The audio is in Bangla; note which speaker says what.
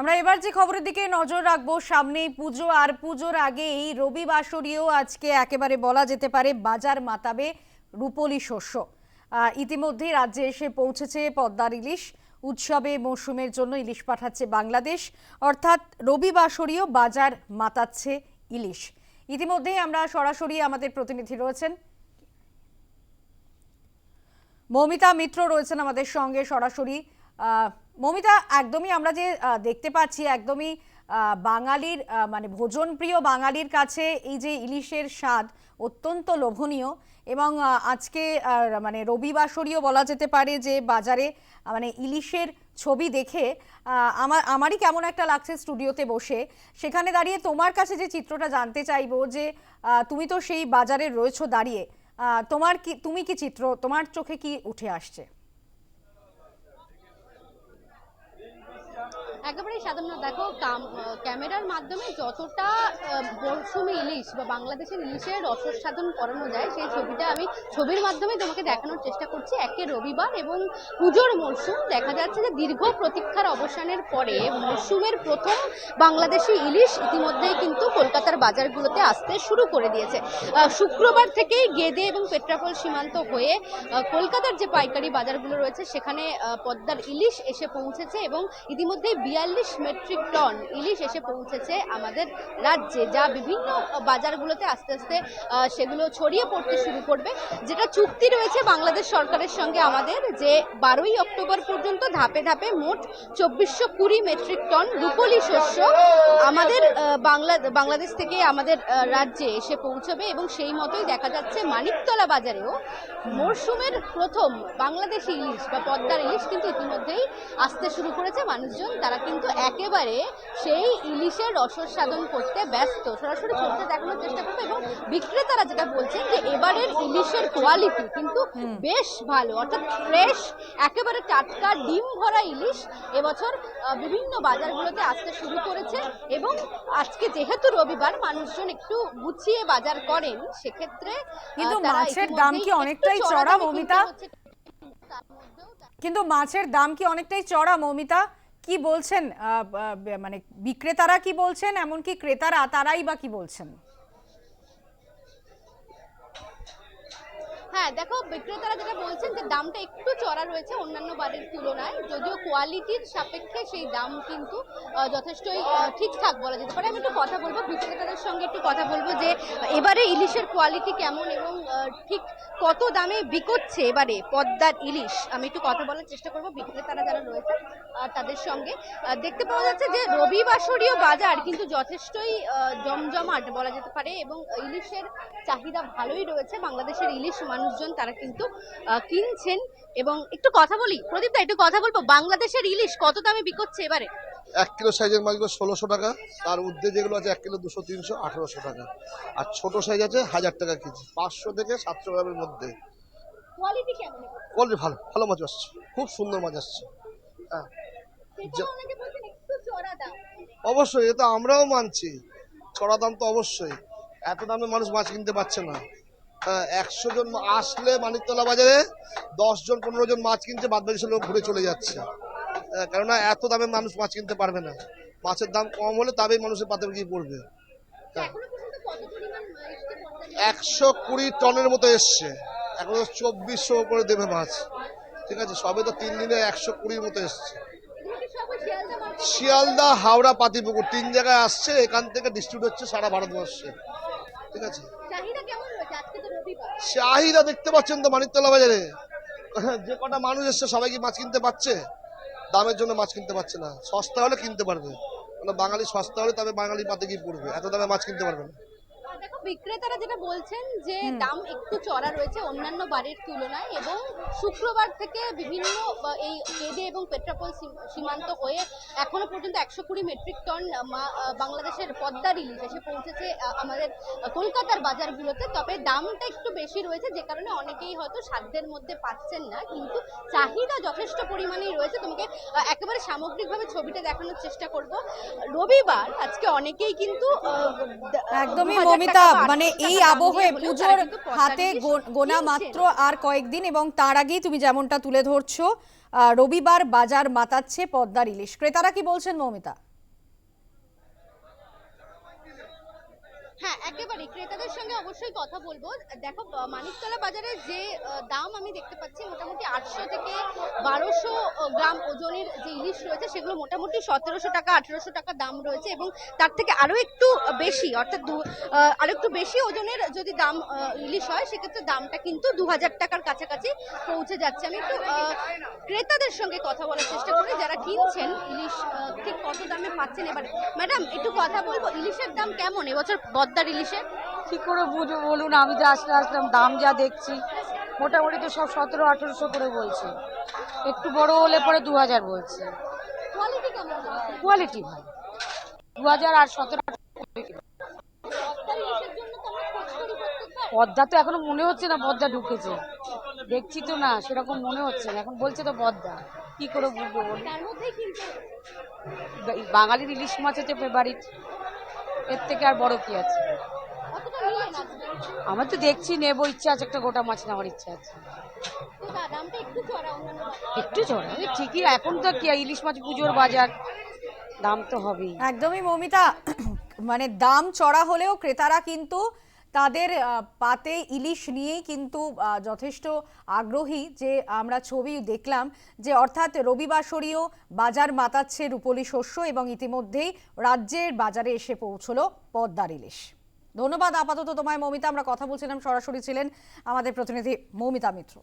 Speaker 1: আমরা এবার যে খবরের দিকে নজর রাখব সামনেই পুজো। আর পুজোর আগেই রবি বাসরীয় আজকে একেবারে বলা যেতে পারে বাজার মাতাবে রূপলি শস্য। আহ, ইতিমধ্যেই রাজ্যে এসে পৌঁছেছে পদ্মার ইলিশ। উৎসবে মৌসুমের জন্য ইলিশ পাঠাচ্ছে বাংলাদেশ। অর্থাৎ রবি বাসরীয় বাজার মাতাচ্ছে ইলিশ। ইতিমধ্যেই আমরা সরাসরি আমাদের প্রতিনিধি রয়েছেন। মৌমিতা মিত্র রয়েছেন আমাদের সঙ্গে সরাসরি। মৌমিতা, একদমই আমরা যে দেখতে পাচ্ছি, একদমই বাঙালির মানে ভোজনপ্রিয় বাঙালির কাছে এই যে ইলিশের স্বাদ অত্যন্ত লোভনীয় এবং আজকে মানে রবিবাসরীয় বলা যেতে পারে যে, বাজারে মানে ইলিশের ছবি দেখে আমার আমারই কেমন একটা লাগছে স্টুডিওতে বসে। সেখানে দাঁড়িয়ে তোমার কাছে যে চিত্রটা জানতে চাইব যে তুমি তো সেই বাজারে রয়েছো দাঁড়িয়ে তোমার কি, তুমি কি চিত্র, তোমার চোখে কি উঠে আসছে?
Speaker 2: একেবারে সাধারণ দেখো ক্যামেরার মাধ্যমে যতটা মরশুমি ইলিশ বা বাংলাদেশের ইলিশের রসসাধন করানো যায়, সেই ছবিটা আমি ছবির মাধ্যমে তোমাকে দেখানোর চেষ্টা করছি। একে রবিবার এবং পুজোর মরশুম। দেখা যাচ্ছে যে দীর্ঘ প্রতীক্ষার অবসানের পরে মরশুমের প্রথম বাংলাদেশি ইলিশ ইতিমধ্যেই কিন্তু কলকাতার বাজারগুলোতে আসতে শুরু করে দিয়েছে। শুক্রবার থেকেই গেদে এবং পেট্রাপোল সীমান্ত হয়ে কলকাতার যে পাইকারি বাজারগুলো রয়েছে, সেখানে পদ্মার ইলিশ এসে পৌঁছেছে এবং ইতিমধ্যেই বিয়াল্লিশ মেট্রিক টন ইলিশ এসে পৌঁছেছে আমাদের রাজ্যে, যা বিভিন্ন বাজারগুলোতে আস্তে আস্তে সেগুলো ছড়িয়ে পড়তে শুরু করবে। যেটা চুক্তি রয়েছে বাংলাদেশ সরকারের সঙ্গে আমাদের যে বারোই অক্টোবর পর্যন্ত ধাপে ধাপে মোট চব্বিশশো কুড়ি মেট্রিক টন রুপলি শস্য আমাদের বাংলা, বাংলাদেশ থেকে আমাদের রাজ্যে এসে পৌঁছবে এবং সেই মতোই দেখা যাচ্ছে মানিকতলা বাজারেও মরশুমের প্রথম বাংলাদেশি ইলিশ বা পদ্মার ইলিশ কিন্তু ইতিমধ্যেই আসতে শুরু করেছে। মানুষজন তারা কিন্তু একেবারে সেই ইলিশের রসসাধন করতে ব্যস্ত। সরাসরি ছবিতে দেখানোর চেষ্টা করবে এবং বিক্রেতারা যেটা বলছেন যে এবারের ইলিশের কোয়ালিটি কিন্তু বেশ ভালো। অর্থাৎ ফ্রেশ একেবারে টাটকা ডিম ভরা ইলিশ এবছর বিভিন্ন বাজারগুলোতে আসতে শুরু করেছে এবং আজকে যেহেতু রবিবার মানুষজন একটু গুছিয়ে বাজার করেন সেক্ষেত্রে
Speaker 1: কিন্তু মাছের দাম কি অনেকটাই চড়া, মৌমিতা?
Speaker 2: কিন্তু
Speaker 1: মাছের দাম কি অনেকটাই চড়া মৌমিতা? কি বলছেন মানে বিক্রেতারা কি বলছেন এমনকি ক্রেতারা তারাই বা কি বলছেন?
Speaker 2: হ্যাঁ দেখো, বিক্রেতারা যেটা বলছেন যে দামটা একটু চড়া রয়েছে অন্যান্য বারের তুলনায়, যদিও কোয়ালিটির সাপেক্ষে সেই দাম কিন্তু যথেষ্টই ঠিকঠাক বলা যেতে পারে। আমি একটু কথা বলব, বিক্রেতাদের সঙ্গে একটু কথা বলব যে, এবারে ইলিশের কোয়ালিটি কেমন এবং ঠিক কত দামে বিকোচ্ছে এবারে পদ্মার ইলিশ? আমি একটু কথা বলার চেষ্টা করব, বিক্রেতারা যারা রয়েছে তাদের সঙ্গে। দেখতে পাওয়া যাচ্ছে যে রবিবাসরীয় বাজার কিন্তু যথেষ্টই জমজমাট বলা যেতে পারে এবং ইলিশের চাহিদা ভালোই রয়েছে। বাংলাদেশের ইলিশ মানুষজন তারা কিন্তু কিনছেন। এবং একটু কথা বলি প্রদীপ দা একটু কথা বলব। বাংলাদেশের ইলিশ কত দামে বিকোচ্ছে এবারে?
Speaker 3: এক কিলো সাইজের মাছগুলো ষোলোশো টাকা তার ঊর্ধ্বে যেগুলো আছে এক কিলো দুশো তিনশো আঠেরোশো টাকা। আর ছোট সাইজ আছে হাজার টাকা কেজি পাঁচশো থেকে সাতশো গ্রামের মধ্যে।
Speaker 2: কোয়ালিটি কেমন
Speaker 3: কোয়ালিটি ভালো ভালো মাছ আসছে খুব সুন্দর মাছ আসছে। হ্যাঁ। অবশ্যই এ তো আমরাও মানছি। চড়া দাম তো অবশ্যই। এত দামে মানুষ মাছ কিনতে পারছে না। একশো জন আসলে মানিকতলা বাজারে দশ জন পনেরো জন মাছ কিনছে বাদ বাকি লোক ঘুরে চলে যাচ্ছে। কেননা এত দামে মানুষ মাছ কিনতে পারবে না। মাছের দাম কম হলে তবেই মানুষের পাতে গিয়ে পড়বে? একশো কুড়ি টনের মতো এসছে। এখন তো চব্বিশশো করে দেবে মাছ। ঠিক আছে সবে তো তিন দিনে একশো কুড়ির মতো এসছে।
Speaker 2: কি শিয়ালদা
Speaker 3: হাওড়া পাতিপুকুর তিন জায়গায় আসছে এখান থেকে ডিস্ট্রিবিউট হচ্ছে সারা ভারতবর্ষে। ঠিক আছে
Speaker 2: চাহিদা কেমন রয়েছে আজকে তো রবিবার
Speaker 3: চাহিদা দেখতে পাচ্ছেন তো মানিকতলা বাজারে? যে কটা মানুষ এসছে, সবাই কি মাছ কিনতে পারছে? দামের জন্য মাছ কিনতে পারছে না। সস্তা হলে কিনতে পারবে। মানে বাঙালি সস্তা হলে তবে বাঙালি পাতে গিয়ে পড়বে। এত দামে মাছ কিনতে পারবে না।
Speaker 2: দেখো বিক্রেতারা যেটা বলছেন যে দাম একটু চড়া রয়েছে অন্যান্য বারের তুলনায় এবং শুক্রবার থেকে বিভিন্ন এই কেদে এবং পেট্রাপোল সীমান্ত হয়ে এখনও পর্যন্ত একশো কুড়ি মেট্রিক টন মা- বাংলাদেশের পদ্মার ইলিশ এসে পৌঁছেছে আমাদের কলকাতার বাজারগুলোতে। তবে দামটা একটু বেশি রয়েছে যে কারণে অনেকেই হয়তো সাধ্যের মধ্যে পাচ্ছেন না কিন্তু চাহিদা যথেষ্ট পরিমাণেই রয়েছে। তোমাকে একেবারে সামগ্রিকভাবে ছবিটা দেখানোর চেষ্টা করব। রবিবার আজকে অনেকেই কিন্তু
Speaker 1: একদমই
Speaker 2: 2000
Speaker 1: মমিতা
Speaker 2: টাকা বা
Speaker 1: মানে এই আবহে পুজোর হাতে গোনা মাত্র আর কয়েকদিন এবং তার আগেই তুমি যেমনটা তুলে ধরছো আহ, রবিবার বাজার মাতাচ্ছে পদ্মার ইলিশ। ক্রেতারা কি বলছেন মৌমিতা?
Speaker 2: হ্যাঁ একেবারে। ক্রেতাদের সঙ্গে অবশ্যই কথা বলব। দেখো মানিকতলা বাজারে যে দাম আমি দেখতে পাচ্ছি মোটামুটি আটশো থেকে বারোশো গ্রাম ওজনের যে ইলিশ রয়েছে সেগুলো মোটামুটি সতেরোশো টাকা আঠেরোশো টাকা দাম রয়েছে এবং তার থেকে আরও একটু বেশি অর্থাৎ দু আহ, আরও একটু বেশি ওজনের যদি দাম ইলিশ হয় সেক্ষেত্রে দামটা কিন্তু দু হাজার টাকার কাছাকাছি পৌঁছে যাচ্ছে। আমি একটু ক্রেতাদের সঙ্গে কথা বলার চেষ্টা করি যারা কিনছেন ইলিশ ঠিক কত দামে পাচ্ছেন এবার। ম্যাডাম একটু কথা বলব ইলিশের দাম কেমন? এবছর বদ্দার ইলিশের
Speaker 4: কি করে বুঝব বলুন? আমি তো আসলে আসলাম দাম যা দেখছি মোটামুটি তো সব সতেরো আঠেরোশো করে বলছে। একটু বড় হলে পরে দু হাজার বলছে
Speaker 2: কোয়ালিটি
Speaker 4: ভালো। দু হাজার আর সতেরো পদ্মা তো এখনও মনে হচ্ছে না পদ্মা ঢুকেছে। দেখছি তো না সেরকম মনে হচ্ছে না। এখন বলছে তো পদ্মা। কি করে বুঝব বাঙালির ইলিশ মাছ হচ্ছে ফেভারিট এর থেকে আর বড় কি আছে? আমার তো দেখছি, নেব, ইচ্ছা আছে, একটা গোটা মাছ নেওয়ার ইচ্ছা আছে।
Speaker 2: একটু চড়া
Speaker 4: ঠিকই, এখন তো কি ইলিশ মাছ পুজোর বাজার? দাম তো হবেই।
Speaker 1: একদমই, মমিতা মানে দাম চড়া হলেও ক্রেতারা কিন্তু তাদের পাতে ইলিশ নিয়েই কিন্তু যথেষ্ট আগ্রহী যে আমরা ছবি দেখলাম যে অর্থাৎ রবিবাসরীয় বাজার মাতাচ্ছে রূপলি শস্য এবং ইতিমধ্যেই রাজ্যের বাজারে এসে পৌঁছলো পদ্মার ইলিশ। ধন্যবাদ আপাতত তোমায়, মৌমিতা। আমরা কথা বলছিলাম, সরাসরি ছিলেন আমাদের প্রতিনিধি মৌমিতা মিত্র।